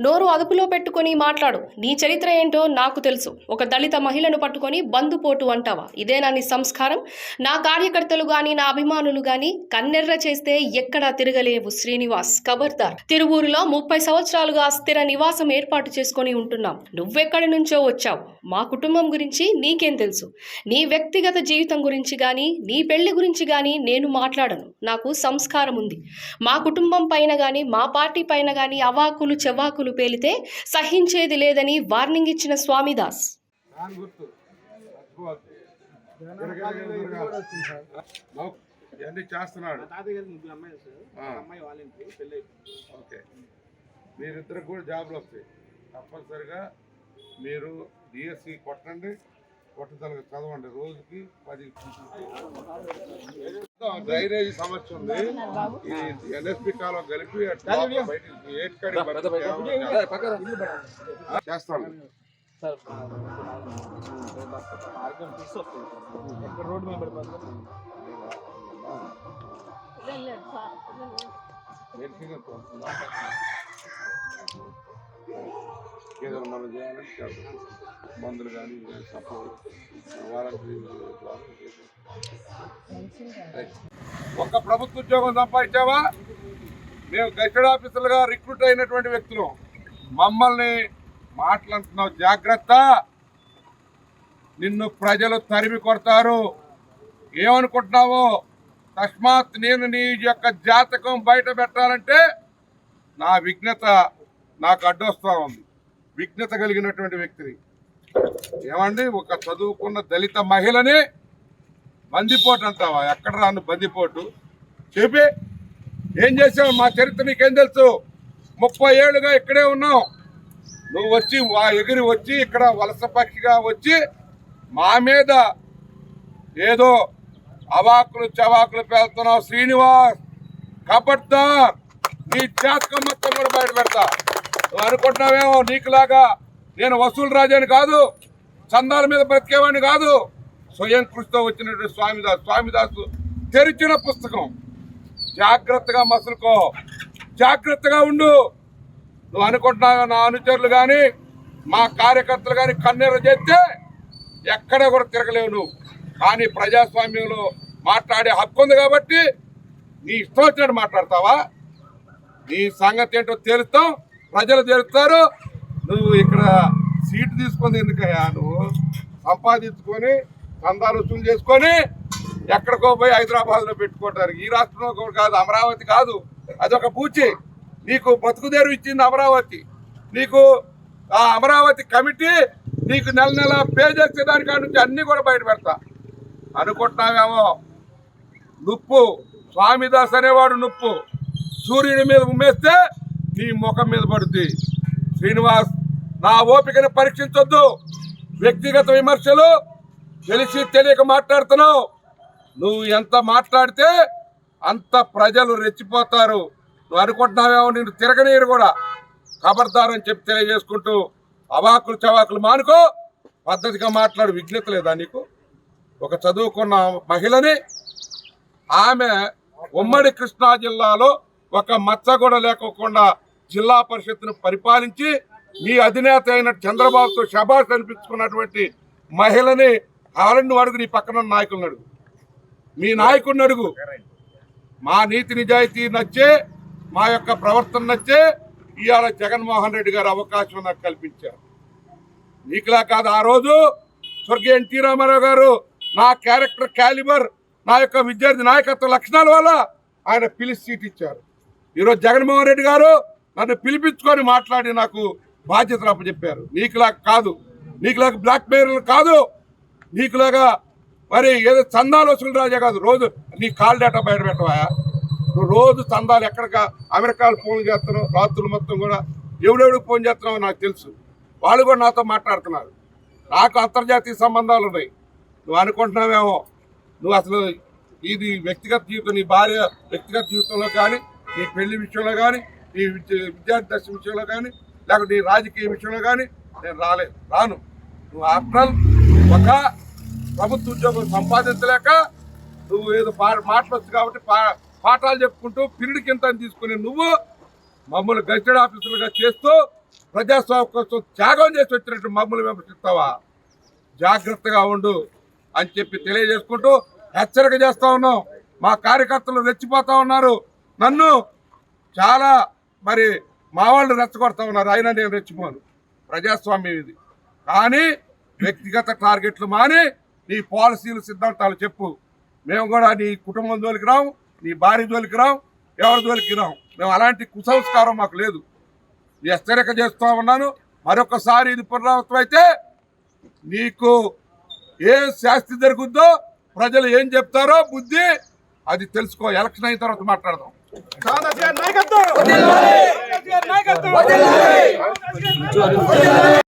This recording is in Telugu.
నోరు అదుపులో పెట్టుకొని మాట్లాడు. నీ చరిత్ర ఏంటో నాకు తెలుసు. ఒక దళిత మహిళను పట్టుకొని బందుపోటు అంటావా? ఇదేనా నీ సంస్కారం నా కార్యకర్తలు గాని నా అభిమానులు గాని కన్నెర్ర చేస్తే ఎక్కడా తిరగలేవు శ్రీనివాస్ కబర్దార్. తిరువూరులో ముప్పై సంవత్సరాలుగా స్థిర నివాసం ఏర్పాటు చేసుకొని ఉంటున్నాం. నువ్వెక్కడి నుంచో వచ్చావు? మా కుటుంబం గురించి నీకేం తెలుసు? నీ వ్యక్తిగత జీవితం గురించి గాని నీ పెళ్ళి గురించి గాని నేను మాట్లాడను. నాకు సంస్కారం ఉంది మా కుటుంబం పైన గాని మా పార్టీ పైన గాని అవాకులు చెవాకులు పేలితే సహించేది లేదని వార్నింగ్ ఇచ్చిన స్వామిదాస్. ఇవన్నీ చేస్తున్నాడు. ఓకే. మీరిద్దరికి కూడా జాబ్లు వస్తాయి. తప్పనిసరిగా మీరు డిఎస్సి కొట్టండి. కొట్టదలగా చదవండి. రోజుకి పది డ్రైనేజ్ సమస్య ఉంది. ఇది ఎన్ఎస్పి కాలం కలిపి. చేస్తాను. సార్ మార్గం ఏదైనా మనం చేయాలంటే మందులు కానీ సపోర్ట్ వారంటీ ఒక ప్రభుత్వ ఉద్యోగం సంపాదించావా? మేము గజెడ్ ఆఫీసర్లుగా రిక్రూట్ అయినటువంటి వ్యక్తులు. మమ్మల్ని మాట్లాడుతున్నావు జాగ్రత్త. నిన్ను ప్రజలు తరిమి కొడతారు. ఏమనుకుంటున్నావు? తస్మాత్ నేను నీ యొక్క జాతకం బయట పెట్టాలంటే నా విఘ్నత నాకు అడ్డొస్తా ఉంది. విఘ్నత కలిగినటువంటి వ్యక్తిని. ఏమండి? ఒక చదువుకున్న దళిత మహిళని బందిపోటు అంటావా? ఎక్కడ రాను బందిపోటు? చెప్పి. ఏం చేసావు? మా చరిత్ర నీకేం తెలుసు? ముప్పై ఏళ్ళుగా ఇక్కడే ఉన్నావు. నువ్వు వచ్చి వా ఎగిరి వచ్చి ఇక్కడ వలస పక్షిగా వచ్చి మా మీద ఏదో అవాకులు చవాకులు పేలుతున్నావు శ్రీనివాస్. కబడ్దార్. నీ జాతకం మొత్తం కూడా బయట పెడతా. అనుకుంటున్నావేమో నీకులాగా నేను వసూలు రాజాని కాదు చందాల మీద బ్రతికేవాడిని కాదు. స్వయం కృషితో వచ్చినటువంటి స్వామిదాస్ స్వామిదాసు తెరిచిన పుస్తకం. జాగ్రత్తగా మసులుకో. జాగ్రత్తగా ఉండు. నువ్వు అనుకుంటున్నావు నా అనుచరులు కానీ మా కార్యకర్తలు కానీ కన్నీరు చేస్తే ఎక్కడ కూడా తిరగలేవు నువ్వు. కానీ ప్రజాస్వామ్యంలో మాట్లాడే హక్కు ఉంది కాబట్టి నీ ఇష్టం వచ్చినట్టు మాట్లాడతావా? నీ సంగతి ఏంటో తేలుస్తాం. ప్రజలు తెలుస్తారు నువ్వు ఇక్కడ సీటు తీసుకుంది ఎందుకయ్యా నువ్వు? సంపాదించుకొని చందాలు వసూలు చేసుకొని ఎక్కడికో పోయి హైదరాబాద్లో పెట్టుకుంటారు. ఈ రాష్ట్రంలో కూడా కాదు అమరావతి కాదు. అదొక పూచి. నీకు బతుకుదేరు ఇచ్చింది అమరావతి. నీకు ఆ అమరావతి కమిటీ నీకు నెల నెల పే చేసే దానికాడి నుంచి అన్నీ కూడా బయట పెడతా. అనుకుంటున్నావేమో? నుప్పు. స్వామిదాస్ అనేవాడు నుప్పు. సూర్యుని మీద ఉమ్మేస్తే నీ ముఖం మీద పడుద్ది. శ్రీనివాస్ నా ఓపికను పరీక్షించొద్దు. వ్యక్తిగత విమర్శలు తెలిసి తెలియక మాట్లాడుతున్నావు. నువ్వు ఎంత మాట్లాడితే అంత ప్రజలు రెచ్చిపోతారు. నువ్వు అనుకుంటున్నావేమో నేను తిరగనీరు కూడా. ఖబర్దారని చెప్పి తెలియజేసుకుంటూ అవాకులు చవాకులు మానుకో. పద్ధతిగా మాట్లాడు విజ్ఞత లేదా నీకు? ఒక చదువుకున్న మహిళని ఆమె ఉమ్మడి కృష్ణా జిల్లాలో ఒక మచ్చ కూడా లేకోకుండా జిల్లా పరిషత్ను పరిపాలించి మీ అధినేత అయిన చంద్రబాబుతో శబాష్ అనిపించుకున్నటువంటి మహిళని కావాలని అడుగు నీ పక్కన ఉన్న నాయకులను అడుగు. మీ నాయకుడిని అడుగు. మా నీతి నిజాయితీ నచ్చే మా యొక్క ప్రవర్తన నచ్చే ఇవాళ జగన్మోహన్ రెడ్డి గారు అవకాశం నాకు కల్పించారు. నీకులా కాదు ఆ రోజు స్వర్గీయ ఎన్టీ రామారావు గారు నా క్యారెక్టర్ క్యాలిబర్ నా యొక్క విద్యార్థి నాయకత్వ లక్షణాల వల్ల ఆయన పిలిచి సీట్ ఇచ్చారు. ఈరోజు జగన్మోహన్ రెడ్డి గారు నన్ను పిలిపించుకొని మాట్లాడి నాకు బాధ్యతలు అప్పచెప్పారు. నీకులాగా కాదు. నీకులాగా బ్లాక్ మెయిల్ కాదు. నీకులాగా మరి ఏదో చందాలు వసూలు రాజా కాదు. రోజు నీ కాల్ డేటా బయట పెట్టవా? నువ్వు రోజు చందాలు ఎక్కడిక? అమెరికాలు ఫోన్ చేస్తున్నావు. రాత్రులు మొత్తం కూడా ఎవడెవడికి ఫోన్ చేస్తున్నావో నాకు తెలుసు. వాళ్ళు కూడా నాతో మాట్లాడుతున్నారు. నాకు అంతర్జాతీయ సంబంధాలు ఉన్నాయి. నువ్వు అనుకుంటున్నావేమో? నువ్వు అసలు ఇది వ్యక్తిగత జీవితం నీ భార్య వ్యక్తిగత జీవితంలో కానీ నీ పెళ్ళి విషయంలో కానీ నీ విద్య- విద్యార్థి దశ విషయంలో కానీ లేకపోతే నీ రాజకీయ విషయంలో కానీ నేను రాలేదు. రాను. నువ్వు ఆఫ్టర్ ఒక ప్రభుత్వ ఉద్యోగం సంపాదించలేక నువ్వు ఏదో పా- మాటలు కాబట్టి పా పాఠాలు చెప్పుకుంటూ పిరిడి కింద తీసుకుని నువ్వు మమ్మల్ని గజిటెడ్ ఆఫీసులుగా చేస్తూ ప్రజాస్వామ్యం కోసం త్యాగం చేసి వచ్చినట్టు మమ్మల్ని విమర్శిస్తావా జాగ్రత్తగా ఉండు అని చెప్పి తెలియజేసుకుంటూ హెచ్చరిక చేస్తా ఉన్నాం. మా కార్యకర్తలు రెచ్చిపోతా ఉన్నారు. నన్ను చాలా మరి మా వాళ్ళు రెచ్చగొడతా ఉన్నారు. అయినా నేను రెచ్చిపోను. ప్రజాస్వామ్యం ఇది. కానీ వ్యక్తిగత టార్గెట్లు మాని నీ పాలసీలు సిద్ధాంతాలు చెప్పు. మేము కూడా నీ కుటుంబం జోలికి రాం నీ భార్య జోలికి రాం ఎవరి జోలికి రాం మేము అలాంటి కుసంస్కారం మాకు లేదు. హెచ్చరిక చేస్తూ ఉన్నాను. మరొకసారి ఇది పునరావృతం అయితే నీకు ఏ శాస్తి జరుగుద్దో ప్రజలు ఏం చెప్తారో బుద్ధి అది తెలుసుకో. ఎలక్షన్ అయిన తర్వాత మాట్లాడదాం. నాయకత్వం!